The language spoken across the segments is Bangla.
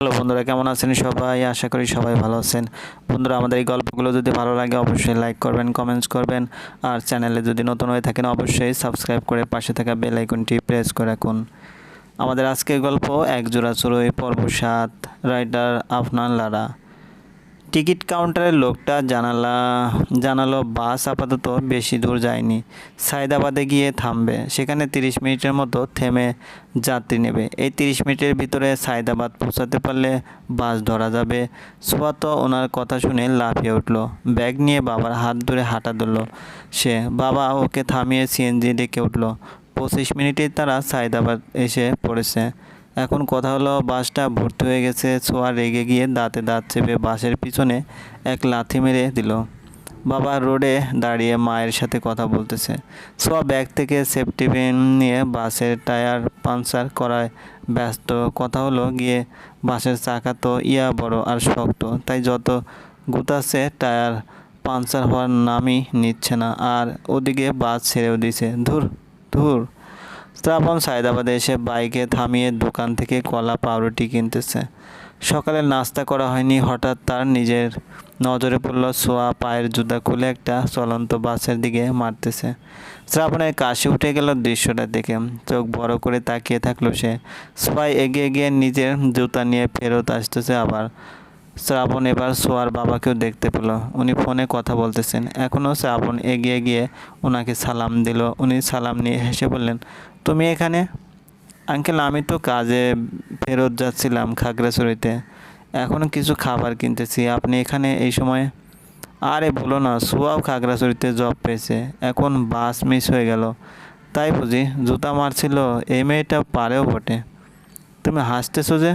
হ্যালো বন্ধুরা, কেমন আছেন সবাই? আশা করি সবাই ভালো আছেন। বন্ধুরা, আমাদের এই গল্পগুলো যদি ভালো লাগে, অবশ্যই লাইক করবেন কমেন্টস করবেন। আর চ্যানেলে যদি নতুন হয়ে থাকেন, অবশ্যই সাবস্ক্রাইব করে পাশে থাকা বেল আইকনটি প্রেস করে রাখুন। আমাদের আজকের গল্প একজোড়া চড়ুই পর্ব সাত রাইটার আফনান লারা টিকিট কাউন্টারের লোকটা জানালা, জানালো, বাস আপাতত বেশি দূর যায়নি। সায়দাবাদে গিয়ে থামবে। সেখানে তিরিশ মিনিটের মতো থেমে যাত্রী নেবে। এই তিরিশ মিনিটের ভিতরে সায়দাবাদ পৌঁছাতে পারলে বাস ধরা যাবে। সোয়া তো ওনার কথা শুনে লাফিয়ে উঠল। ব্যাগ নিয়ে বাবার হাত ধরে হাঁটা ধরল। সে, বাবা, ওকে থামিয়ে সিএনজি ডেকে উঠল। পঁচিশ মিনিটেই তারা সায়দাবাদ এসে পড়েছে। এখন কথা হলো, বাসটা ভর্তি হয়ে গেছে ছোঁয়া রেগে গিয়ে দাঁতে দাঁত চেপে বাসের পিছনে এক লাথি মেরে দিল। বাবা রোডে দাঁড়িয়ে মায়ের সাথে কথা বলতেছে। ছোঁয়া ব্যাগ থেকে সেফটি পিন নিয়ে বাসের টায়ার পাংচার করায় ব্যস্ত। কথা হলো, গিয়ে বাসের চাকা তো ইয়া বড় আর শক্ত, তাই যত গুতাচ্ছে টায়ার পাংচার হওয়ার নামই নিচ্ছে না। আর ওদিকে বাস ছেড়েও দিছে, ধুর ধুর। শ্রাবণ সায়দাবাদে এসে বাইকে থামিয়ে দোকান থেকে কলা, পাউরুটি কিনতেছে। সকালে নাস্তা করা হয়নি, হঠাৎ তার নিজের নজরে পড়ল সোয়া পায়ের জুতা খুলে একটা চলন্ত বাসের দিকে মারতেছে। শ্রাবণের কাশি উঠে গেল দৃশ্যটা দেখে চোখ বড় করে তাকিয়ে থাকল সে। সোয়াই এগিয়ে গিয়ে নিজের জুতা নিয়ে ফেরত আসতেছে আবার। শ্রাবণ এবার সোয়ার বাবাকেও দেখতে পেল। উনি ফোনে কথা বলতেছেন। এখনও শ্রাবণ এগিয়ে গিয়ে ওনাকে সালাম দিল। উনি সালাম নিয়ে হেসে বললেন তুমি এখানে? আঙ্কেল, আমি তো কাজে ফেরত যাচ্ছিলাম খাগড়াছড়িতে। এখনও কিছু খাবার কিনতেছি। আপনি এখানে এই সময়? আরে বলো না, সোয়াও খাগড়াছড়িতে জব পেয়েছে। এখন বাস মিস হয়ে গেল। তাই বুঝি জুতা মারছিল, এই মেয়েটা পারেও বটে। তুমি হাসতেছো যে?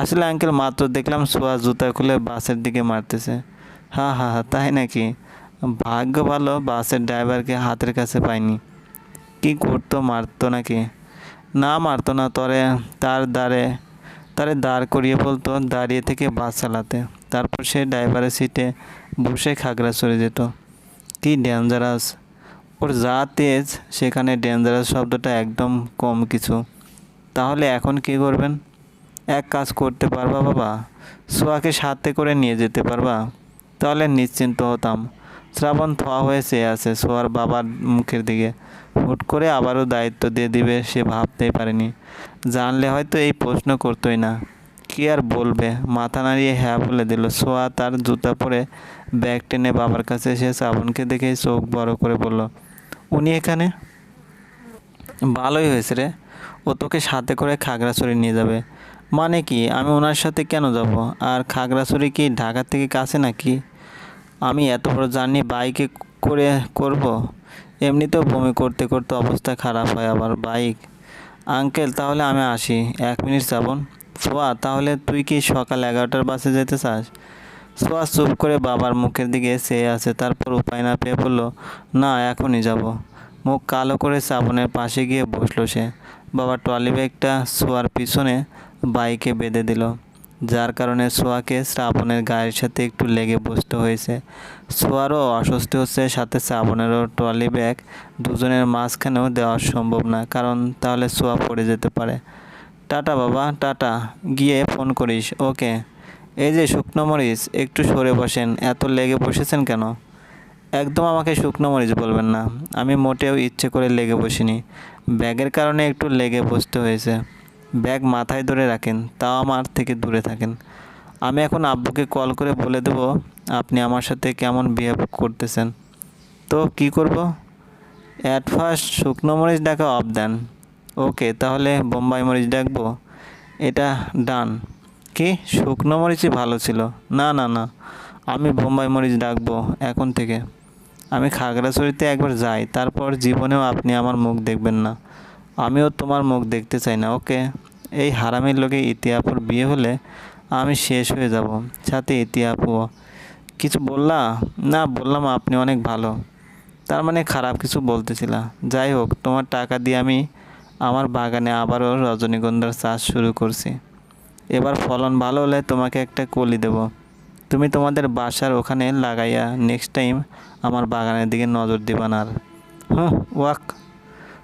আসলে আঙ্কেল, মাত্র দেখলাম সোয়া জুতা খুলে বাসের দিকে মারতেছে। হা হা হা, তাই নাকি? ভাগ্য ভালো, বাসের ড্রাইভারকে হাতের কাছে পাইনি। কি করতো, মারতো নাকি? না মারতো না, তরে তার দাঁড়ে তারে দাঁড় করিয়ে বলতো দাঁড়িয়ে থেকে বাস চালাতে। তারপর সে ড্রাইভারের সিটে বসে খাগড়া চলে যেত। কি ডেঞ্জারাস ওর যা তেজ, সেখানে ডেঞ্জারাস শব্দটা একদম কম কিছু। তাহলে এখন কি করবেন? এক কাজ করতে পারবা বাবা, সোয়াকে সাথে করে নিয়ে যেতে পারবা। তাহলে নিশ্চিন্ত হতাম। শ্রাবণ থোয়া হয়ে চেয়ে আছে। সোয়ার বাবার মুখের দিকে। হুট করে আবারও দায়িত্ব দিয়ে দিবে সে ভাবতেই পারেনি। জানলে হয়তো এই প্রশ্ন করতোই না। কি আর বলবে? মাথা নাড়িয়ে হ্যাঁ বলে দিল। সোয়া তার জুতা পরে ব্যাগ টেনে বাবার কাছে এসে শ্রাবণকে দেখে চোখ বড় করে বলল, উনি এখানে? ভালোই হয়েছে রে। ও তোকে সাথে করে খাগড়াছড়ি নিয়ে যাবে। মানে কি? আমি ওনার সাথে কেন যাব? আর খাগড়াছড়ি কি ঢাকা থেকে কাছে নাকি? আমি এত বড় জার্নি বাইকে করে, করব? এমনিতেও বমি করতে করতে অবস্থা খারাপ হয় আবার বাইক আঙ্কেল, তাহলে আমি আসি। এক মিনিট শ্রাবণ সোয়া, তাহলে তুই কি সকাল এগারোটার বাসে যেতে চাস? সোয়া চুপ করে বাবার মুখের দিকে চেয়ে আছে, তারপর উপায় না পেয়ে বলল, না, এখনই যাব। মুখ কালো করে শ্রাবণের পাশে গিয়ে বসল সে। বাবা ট্রলি ব্যাগটা সোয়ার পিছনে বাইকে বেঁধে দিল। যার কারণে সোয়াকে শ্রাবণের গায়ের সাথে একটু লেগে বসতে হয়েছে। সোয়ারও অস্বস্তি হচ্ছে, সাথে শ্রাবণেরও ট্রলি ব্যাগ দুজনের মাঝখানেও দেওয়া সম্ভব না, কারণ তাহলে সোয়া পড়ে যেতে পারে। টাটা বাবা, টাটা, গিয়ে ফোন করিস, ওকে। এই যে শুকনো মরিচ, একটু সরে বসেন, এত লেগে বসেছেন কেন? একদম আমাকে শুকনো মরিচ বলবেন না, আমি মোটেও ইচ্ছে করে লেগে বসিনি। ব্যাগের কারণে একটু লেগে বসতে হয়েছে। ব্যাগ মাথায় ধরে রাখেন, তাও আমার থেকে দূরে থাকেন। আমি এখন আব্বুকে কল করে বলে দেবো, আপনি আমার সাথে কেমন বিহেভ করতেছেন। তো কি করব? অ্যাট ফার্স্ট শুকনো মরিচ ডাকা অফ দেন। ওকে তাহলে বোম্বাই মরিচ ডাকবো। এটা ডান কি? শুকনো মরিচই ভালো ছিল। না না না। আমি বোম্বাই মরিচ ডাকবো এখন থেকে। আমি খাগড়াছড়িতে একবার যাই, তারপর জীবনেও আপনি আমার মুখ দেখবেন না। আমিও তোমার মুখ দেখতে চাই না ওকে এই হারামের লোকে ইতিহাপুর বিয়ে হলে আমি শেষ হয়ে যাব। সাথে ইতিহাপুও কিছু বললা? না, বললাম আপনি অনেক ভালো। তার মানে খারাপ কিছু বলতেছিলা। যাই হোক, তোমার টাকা দিয়ে আমি আমার বাগানে আবারও রজনীগন্ধার চাষ শুরু করছি। এবার ফলন ভালো হলে তোমাকে একটা কলি দেব। তুমি তোমাদের বাসার ওখানে লাগাইয়া নেক্সট টাইম আমার বাগানের দিকে নজর দিবা না আর। হুম ওয়াক।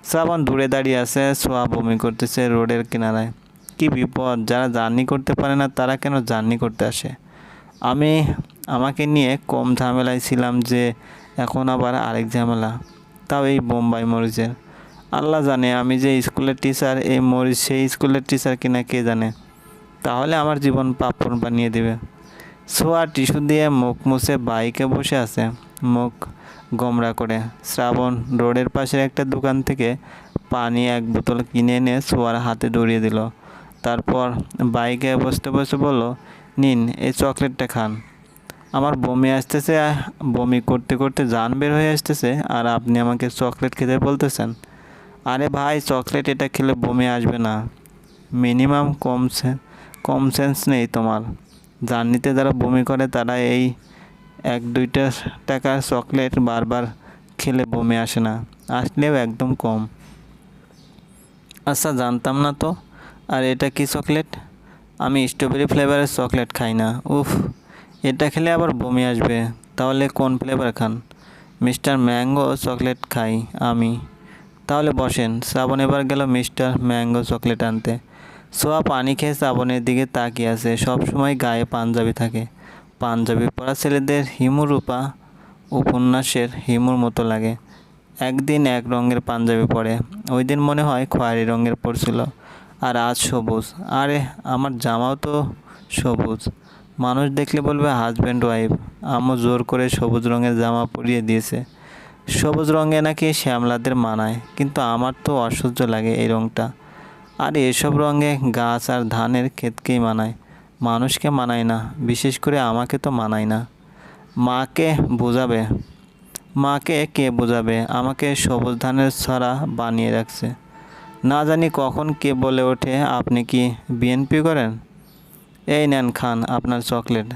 সাবান দূরে দাঁড়িয়ে আছে সোয়া বমি করতেছে রোডের কিনারায়। কি বিপদ? যারা জার্নি করতে পারে না, তারা কেন জার্নি করতে আসে? আমি আমাকে নিয়ে কম ঝামেলায় ছিলাম যে এখন আবার আরেক ঝামেলা, তাও এই বোম্বাই মরিচের। আল্লাহ জানে আমি যে স্কুলের টিচার এই মরিচ, সেই স্কুলের টিচার কিনা কে জানে? তাহলে আমার জীবন পাপড় বানিয়ে দেবে। সোয়া টিস্যু দিয়ে মুখ মুছে বাইকে বসে আছে, মুখ গোমরা করে। শ্রাবণ রোডের পাশের একটা দোকান থেকে পানি এক বোতল কিনে এনে সোয়ার হাতে ধরিয়ে দিল। তারপর বাইকে বসতে বসে বলল, নিন, এই চকলেটটা খান। আমার বমি আসতেছে বমি করতে করতে জান বের হয়ে আসতেছে, আর আপনি আমাকে চকলেট খেতে বলতেছেন? আরে ভাই, চকলেট এটা খেলে বমি আসবে না। মিনিমাম কম কম সেন্স নেই তোমার। জার্নিতে যারা বমি করে, তারা এই এক দুইটা টাকার চকলেট বারবার খেলে বমি আসে না। আসলেও একদম কম। আচ্ছা জানতাম না তো। আর এটা কি চকলেট? আমি স্ট্রবেরি ফ্লেভারের চকলেট খাই না। উফ, এটা খেলে আবার বমি আসবে। তাহলে কোন ফ্লেভার খান? মিস্টার ম্যাঙ্গো চকলেট খাই আমি। তাহলে বসেন, শ্রাবণ এবার গেল মিস্টার ম্যাঙ্গো চকলেট আনতে। সোয়া পানি খেয়ে শ্রাবণের দিকে তাকিয়ে আছে। সব সময় গায়ে পাঞ্জাবি থাকে। পাঞ্জাবি পরা ছেলেদের হিমুরূপা উপন্যাসের হিমুর মতো লাগে। একদিন এক রঙের পাঞ্জাবি পরে। ওই দিন মনে হয় খয়েরি রঙের পরছিল। আর আজ সবুজ। আরে, আমার জামাও তো সবুজ। মানুষ দেখলে বলবে হাজব্যান্ড ওয়াইফ আমও জোর করে সবুজ রঙের জামা পরিয়ে দিয়েছে। সবুজ রঙে নাকি শ্যামলাদের মানায়, কিন্তু আমার তো অসহ্য লাগে এই রঙটা। আর এসব রঙে গাছ আর ধানের ক্ষেতকেই মানায়। মানুষকে মানায় না, বিশেষ করে আমাকে তো মানায় না। মাকে বোঝাবে। মাকে কে বোঝাবে? আমাকে সবুজ ধানের ছড়া বানিয়ে রাখছে। না জানি কখন কে বলে ওঠে, আপনি কি বিএনপি করেন? এই নেন খান আপনার চকলেট।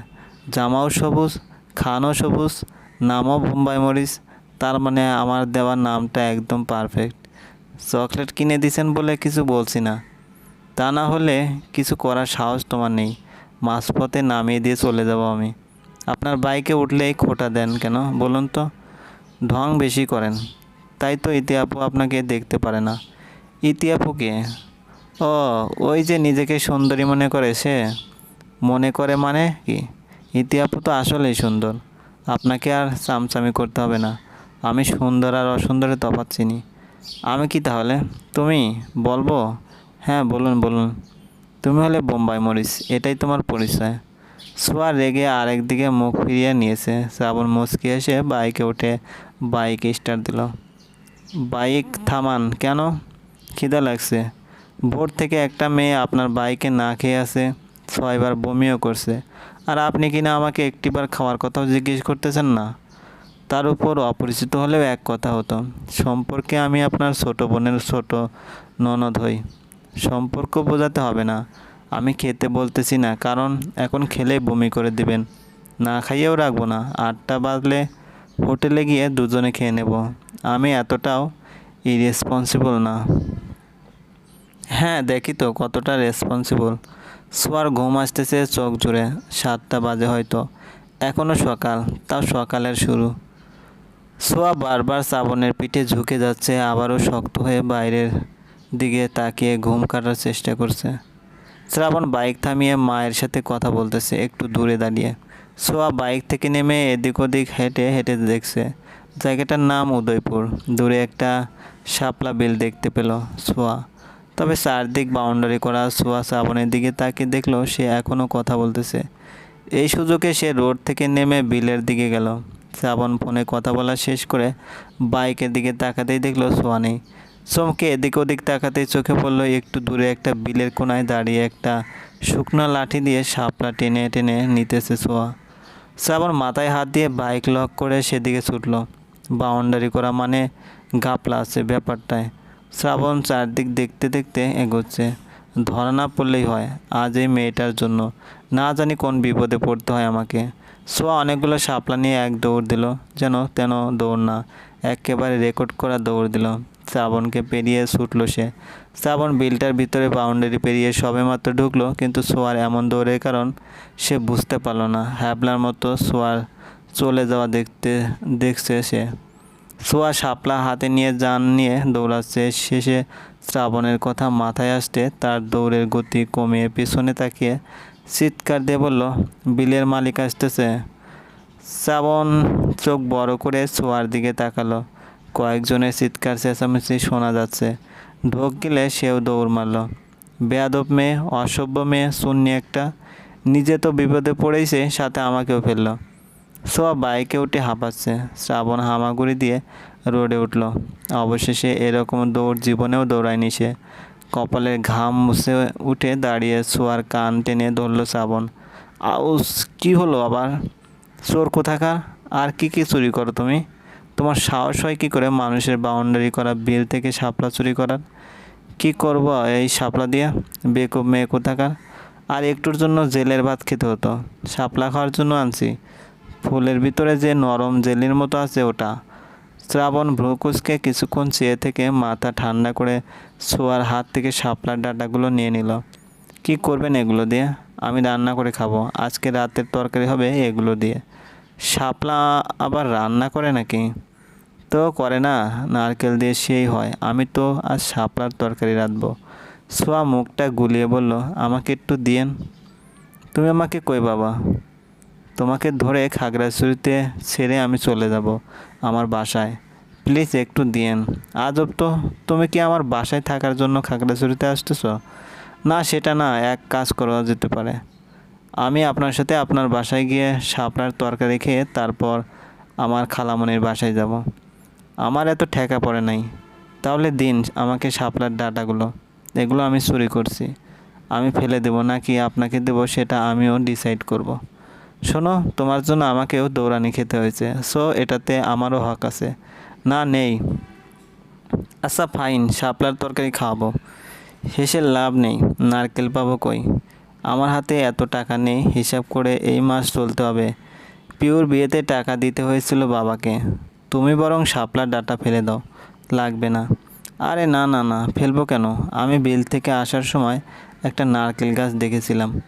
জামাও সবুজ, খানও সবুজ, নামও বোম্বাই মরিচ, তার মানে আমার দেওয়ার নামটা একদম পারফেক্ট চকলেট কিনে দিছেন বলে কিছু বলছি না। তা না হলে কিছু করার সাহস তোমার নেই। মাঝপথে নামিয়ে দিয়ে চলে যাব আমি। আপনার বাইকে উঠলেই খোটা দেন কেন, বলুন তো? ঢং বেশি করেন। তাই তো ইতি আপু আপনাকে দেখতে পারে না। ইতি আপু ও, ওই যে নিজেকে সুন্দরী মনে করে সে? মনে করে মানে কি? ইতি আপু তো আসলেই সুন্দর। আপনাকে আর চামচামি করতে হবে না। আমি সুন্দর আর অসুন্দরের তফাৎ চিনি। আমি কি তাহলে? তুমি? বলব? হ্যাঁ বলুন বলুন। তুমি হলে বোম্বাই মরিচ, এটাই তোমার পরিচয়। সোয়া রেগে আরেকদিকে মুখ ফিরিয়ে নিয়েছে। শ্রাবণ মুচকি এসে বাইকে উঠে বাইক স্টার্ট দিল। বাইক থামান কেন? খিদা লাগছে। ভোর থেকে একটা মেয়ে আপনার বাইকে না খেয়ে আছে, ছয়বার বমিও করছে। আর আপনি কিনা আমাকে একটিবার খাওয়ার কথাও জিজ্ঞেস করতেছেন না? তার উপর অপরিচিত হলেও এক কথা হতো, সম্পর্কে আমি আপনার ছোট বোনের ছোট ননদ হই। সম্পর্ক বোঝাতে হবে না। আমি খেতে বলতেছি না, কারণ এখন খেলে বমি করে দিবেন। না খাইয়েও রাখব না। আটটা বাজলে হোটেলে গিয়ে দুজনে খেয়ে নেব। আমি এতটাও ইরেসপন্সিবল না। হ্যাঁ দেখি তো কতটা রেসপন্সিবল সোয়ার ঘুম আসতেছে চোখ জুড়ে, সাতটা বাজে হয়তো। এখনও সকাল, তাও সকালের শুরু। সোয়া বারবার শ্রাবণের পিঠে ঝুঁকে যাচ্ছে, আবারও শক্ত হয়ে বাইরের দিকে তাকিয়ে ঘুম কাটার চেষ্টা করছে। শ্রাবণ বাইক থামিয়ে মায়ের সাথে কথা বলতেছে, একটু দূরে দাঁড়িয়ে। সোয়া বাইক থেকে নেমে এদিক ওদিক হেঁটে হেঁটে দেখছে, জায়গাটার নাম উদয়পুর। দূরে একটা শাপলা বিল দেখতে পেল সোয়া। তবে চারদিক বাউন্ডারি করা সোয়া শ্রাবণের দিকে তাকিয়ে দেখল সে এখনও কথা বলতেছে। এই সুযোগে সে রোড থেকে নেমে বিলের দিকে গেল। শ্রাবণ ফোনে কথা বলা শেষ করে বাইকের দিকে তাকাতেই দেখল সোয়া নেই চমকে এদিক ওদিক তাকাতেই চোখে পড়ল একটু দূরে একটা বিলের কোনায় দাঁড়িয়ে একটা শুকনো লাঠি দিয়ে শাপলা টেনে টেনে নিতেছে সোয়া। শ্রাবণ মাথায় হাত দিয়ে বাইক লক করে সেদিকে ছুটলো। বাউন্ডারি করা মানে গাপলা আছে ব্যাপারটায়। শ্রাবণ চারদিক দেখতে দেখতে এগোচ্ছে। ধরা না পড়লেই হয়, আজ এই মেয়েটার জন্য। না জানি কোন বিপদে পড়তে হয় আমাকে। সোয়া অনেকগুলো শাপলা নিয়ে এক দৌড় দিল, যেন তেন দৌড় না, একেবারে রেকর্ড করা দৌড় দিল। শ্রাবণকে পেরিয়ে ছুটলো সে। শ্রাবণ বিলটার ভিতরে বাউন্ডারি পেরিয়ে সবেমাত্র ঢুকলো, কিন্তু সোয়ার এমন দৌড়ের কারণ সে বুঝতে পারল না। হ্যাবলার মতো সোয়ার চলে যাওয়া দেখতে, দেখছে সে। সোয়া শাপলা হাতে নিয়ে যান নিয়ে দৌড়াচ্ছে। শেষে শ্রাবণের কথা মাথায় আসতে তার দৌড়ের গতি কমিয়ে পিছনে তাকিয়ে চিৎকার দিয়ে বলল, বিলের মালিক আসতেছে। শ্রাবণ চোখ বড় করে সোয়ার দিকে তাকালো। কয়েকজনের চিৎকার চেঁচামেচি শোনা যাচ্ছে। ঢোক গেলে সেও দৌড় মারল। বেয়াদব মেয়ে, অসভ্য মেয়ে শূন্য একটা। নিজে তো বিপদে পড়েছে সাথে আমাকেও ফেলল। সোয়া বাইকে উঠে হাঁপাচ্ছে। শ্রাবণ হামাগুড়ি দিয়ে রোডে উঠল। অবশেষে এরকম দৌড় জীবনেও দৌড়ায়নি সে। কপালের ঘাম মুছে উঠে দাঁড়িয়ে সোয়ার কান টেনে ধরল শ্রাবণ। আউস, কি হলো আবার? চোর কোথাকার? আর কি কি চুরি করো তুমি? তোমার সাহস হয় কী করে মানুষের বাউন্ডারি করা, বিল থেকে শাপলা চুরি করার? কি করব এই শাপলা দিয়া? বেকুব মেয়ে কোথাকার? আর একটুর জন্য জেলের ভাত খেতে হতো। শাপলা খাওয়ার জন্য আনছি। ফুলের ভিতরে যে নরম জেলির মতো আছে ওটা। শ্রাবণ ভ্রুকুচকে কিছুক্ষণ চেয়ে থেকে মাথা ঠান্ডা করে শোয়ার হাত থেকে শাপলার ডাটাগুলো নিয়ে নিল। কি করবেন এগুলো দিয়ে? আমি রান্না করে খাব। আজকে রাতের তরকারি হবে এগুলো দিয়ে। শাপলা আবার রান্না করে নাকি? তো করে না, নারকেল দিয়ে সেই হয়। আমি তো আজ শাপলার তরকারি রাঁধবো। সোয়া মুখটা গুলিয়ে বলল, আমাকে একটু দিয়েন। তুমি আমাকে কই বাবা? তোমাকে ধরে খাগড়াছড়িতে ছেড়ে আমি চলে যাব, আমার বাসায়। প্লিজ একটু দিয়েন। আজব তো, তুমি কি আমার বাসায় থাকার জন্য খাগড়াছড়িতে আসতেছ? না, সেটা না, এক কাজ করা যেতে পারে। আমি আপনার সাথে আপনার বাসায় গিয়ে শাপলার তরকারি খেয়ে তারপর আমার খালামনির বাসায় যাব। আমার এত ঠেকা পড়ে নাই। তাহলে দিন আমাকে শাপলার ডাটাগুলো। এগুলো আমি চুরি করছি। আমি ফেলে দেবো, নাকি আপনাকে দেবো, সেটা আমিও ডিসাইড করব। শোনো, তোমার জন্য আমাকেও দৌড়ানি খেতে হয়েছে। সো, এটাতে আমারও হক আছে। না, নেই। আচ্ছা ফাইন, শাপলার তরকারি খাওয়াবো। হেসে লাভ নেই। নারকেল পাবো কই? আমার হাতে এত টাকা নেই, হিসাব করে এই মাস চলতে হবে। পিওর বিয়েতে টাকা দিতে হয়েছিল বাবাকে। তুমি বরং শাপলার ডাটা ফেলে দাও। লাগবে না। আরে, না না না, ফেলব কেন? আমি বিল থেকে আসার সময় একটা নারকেল গাছ দেখেছিলাম।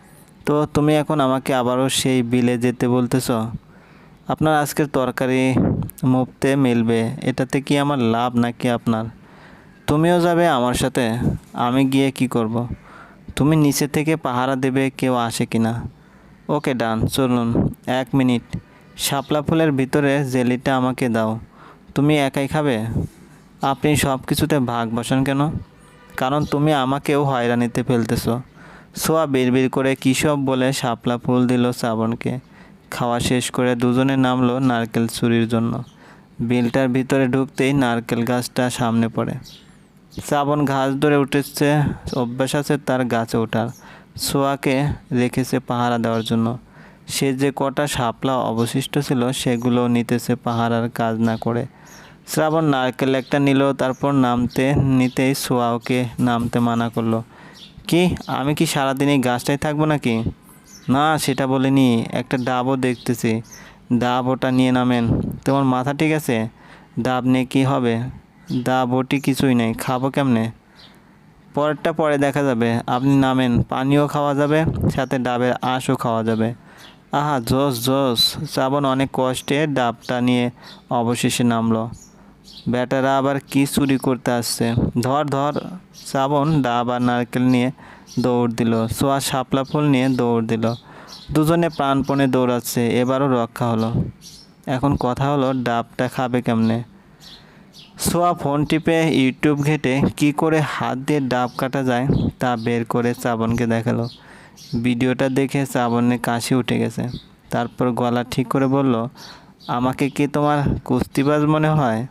তো তুমি এখন আমাকে আবারও সেই বিলে যেতে বলতেছ? আপনার আজকের তরকারি মুফতে মিলবে, এটাতে কি আমার লাভ নাকি আপনার? তুমিও যাবে আমার সাথে, আমি গিয়ে কি করব। তুমি নিচে থেকে পাহারা দেবে কেউ আসে কি না? ওকে, ডান, চলুন, এক মিনিট। শাপলা ফুলের ভিতরে জেলিটা আমাকে দাও। তুমি একাই খাবে? আপনি সব কিছুতে ভাগ বসান কেন? কারণ তুমি আমাকেও হয়রানিতে ফেলতেছো। সোয়া বিড়বিড় করে কী সব বলে শাপলা ফুল দিল শ্রাবণকে। খাওয়া শেষ করে দুজনে নামলো নারকেল চুরির জন্য। বিলটার ভিতরে ঢুকতেই নারকেল গাছটা সামনে পড়ে। শ্রাবণ ঘাস ধরে উঠেছে, অভ্যাস আছে তার গাছে ওঠার। সোয়াকে রেখেছে পাহারা দেওয়ার জন্য। সে যে কটা শাপলা অবশিষ্ট ছিল সেগুলো নিতেছে পাহারার কাজ না করে। শ্রাবণ নারকেল একটা নিল, তারপর নামতে, নিতেই সোয়া ওকে নামতে মানা করল। কি, আমি কি সারাদিন এই গাছটাই থাকব নাকি? না, সেটা বলিনি, একটা ডাবও দেখতেছি। ডাব ওটা নিয়ে নামেন। তোমার মাথা ঠিক আছে? ডাব নিয়ে কী হবে? ডাব ওটি কিছুই নেই, খাব কেমনে? পরেরটা পরে দেখা যাবে। আপনি নামেন, পানিও খাওয়া যাবে, সাথে ডাবের আঁশও খাওয়া যাবে। আহা জোস জোস শ্রাবণ অনেক কষ্টে ডাবটা নিয়ে অবশেষে নামলো। বেটারা আবার কি চুরি করতে আসছে? ধর ধর শ্রাবণ ডাব আর নারকেল নিয়ে দৌড় দিল। সোয়া শাপলা ফুল নিয়ে দৌড় দিল। দুজনে প্রাণপণে দৌড়াচ্ছে, এবারও রক্ষা হলো। এখন কথা হলো, ডাবটা খাবে কেমনে? সোয়া ফোন টিপে ইউটিউব ঘেটে কি করে হাত দিয়ে ডাব কাটা যায় তা বের করে শ্রাবণকে দেখাল। ভিডিওটা দেখে শ্রাবণে কাশি উঠে গেছে। তারপর গলা ঠিক করে বলল আমাকে কি তোমার কুস্তিবাজ মনে হয়?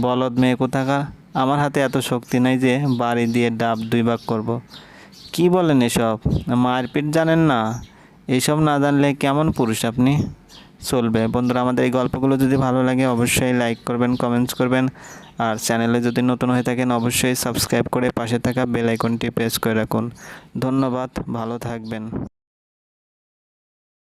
বলদ মেয়ে কোথাকার? আমার হাতে এত শক্তি নাই যে বাড়ি দিয়ে ডাব দুই ভাগ করব। কি বলেন এসব? মারপিট জানেন না? এসব না জানলে কেমন পুরুষ আপনি? চলবে। বন্ধুরা, আমাদের এই গল্পগুলো যদি ভালো লাগে, অবশ্যই লাইক করবেন, কমেন্টস করবেন। আর চ্যানেলে যদি নতুন হয়ে থাকেন, অবশ্যই সাবস্ক্রাইব করে পাশে থাকা বেল আইকনটি প্রেস করে রাখুন। ধন্যবাদ, ভালো থাকবেন।